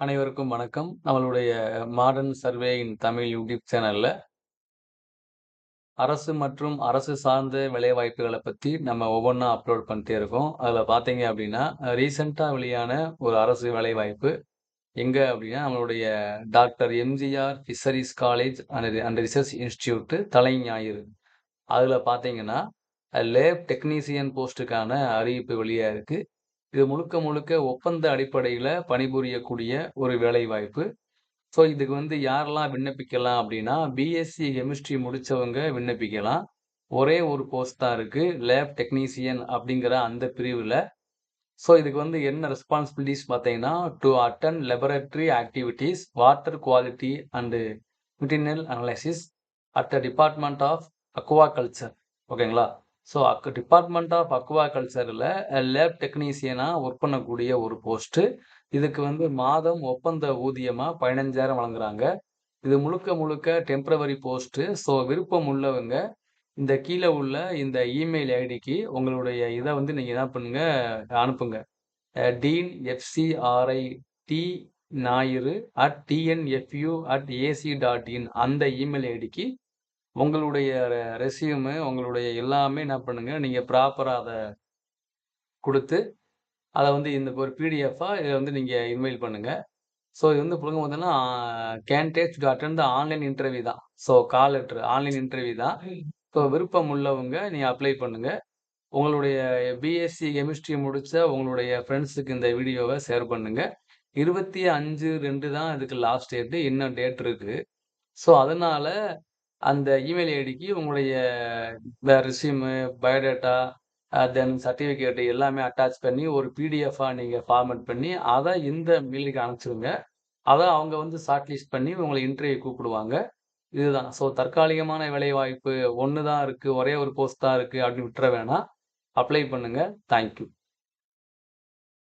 அனைவருக்கும் வணக்கம். நம்மளுடைய modern survey in Tamil YouTube சேனல்ல அரசு மற்றும் அரசு சார்ந்த வேலைவாய்ப்புகளை பத்தி நம்ம ஒவ்வொன்றா அப்லோட் பண்ணிட்டே இருக்கோம். அதுல பார்த்தீங்க அப்படின்னா ரீசென்ட்டா வெளியான ஒரு அரசு வேலைவாய்ப்பு. எங்க அப்படின்னா நம்மளுடைய doctor MGR fisheries college and and research institute Thalaignayiru அதுல பார்த்தீங்கன்னா, லேப் டெக்னீசியன் போஸ்ட்டுக்கான அறிவிப்பு வெளியாக இருக்குது இது முழுக்க முழுக்க ஒப்பந்த அடிப்படையில் பணிபுரியக்கூடிய ஒரு வேலைவாய்ப்பு. ஸோ இதுக்கு வந்து யாரெல்லாம் விண்ணப்பிக்கலாம் அப்படின்னா பிஎஸ்சி கெமிஸ்ட்ரி முடித்தவங்க விண்ணப்பிக்கலாம். ஒரே ஒரு போஸ்ட் தான் இருக்குது லேப் டெக்னீசியன் அப்படிங்கிற அந்த பிரிவில் ஸோ இதுக்கு வந்து என்ன ரெஸ்பான்சிபிலிட்டிஸ் பார்த்தீங்கன்னா, to attend laboratory activities, water quality and material analysis at the department of aquaculture. ஓகேங்களா? ஸோ அக் டிபார்ட்மெண்ட் ஆஃப் அக்வாகல்ச்சர்ல லேப் டெக்னீசியனாக ஒர்க் பண்ணக்கூடிய ஒரு போஸ்ட்டு. இதுக்கு வந்து மாதம் ஒப்பந்த ஊதியமாக பதினஞ்சாயிரம் வழங்குறாங்க. இது முழுக்க முழுக்க டெம்ப்ரவரி போஸ்ட்டு. ஸோ விருப்பம் உள்ளவங்க, இந்த கீழே உள்ள இந்த இமெயில் ஐடிக்கு உங்களுடைய இதை வந்து நீங்கள் என்ன பண்ணுங்க, அனுப்புங்க. Dean FCRI Thalaignayiru at TNFU at AC dot in அந்த இமெயில் ஐடிக்கு உங்களுடைய ரெ ரெஸ்யூமு, உங்களுடைய எல்லாமே என்ன பண்ணுங்க, நீங்கள் ப்ராப்பராக அதை கொடுத்து அதை வந்து இந்த ஒரு பிடிஎஃபாக இதை வந்து நீங்கள் இன்வைல் பண்ணுங்கள் ஸோ இது வந்து பிள்ளைங்க பார்த்தீங்கன்னா, கேன்டேஜ் டு தான் த ஆன்லைன் இன்டர்வியூ தான். So call letter online interview தான். ஸோ விருப்பம் உள்ளவங்க நீங்கள் அப்ளை பண்ணுங்கள் உங்களுடைய பிஎஸ்சி கெமிஸ்ட்ரி முடித்த உங்களுடைய ஃப்ரெண்ட்ஸுக்கு இந்த வீடியோவை ஷேர் பண்ணுங்கள் இருபத்தி அஞ்சு ரெண்டு தான் இதுக்கு லாஸ்ட் டேட்டு இன்னும் டேட் இருக்குது ஸோ அதனால் அந்த இமெயில் ஐடிக்கு உங்களுடைய இந்த ரெஸ்யூமு, பயோடேட்டா, தென் சர்டிஃபிகேட் எல்லாமே அட்டாச் பண்ணி ஒரு பிடிஎஃபாக நீங்கள் ஃபார்மேட் பண்ணி, அதை இந்த மெயிலுக்கு அனுப்பிச்சிடுங்க அதை அவங்க வந்து ஷார்ட் லிஸ்ட் பண்ணி உங்களை இன்டர்வியூ கூப்பிடுவாங்க. இதுதான். ஸோ தற்காலிகமான வேலைவாய்ப்பு ஒன்று தான் இருக்குது ஒரே ஒரு போஸ்ட் தான் இருக்குது அப்படின்னு விட்டுற வேணாம். அப்ளை பண்ணுங்கள் தேங்க் யூ.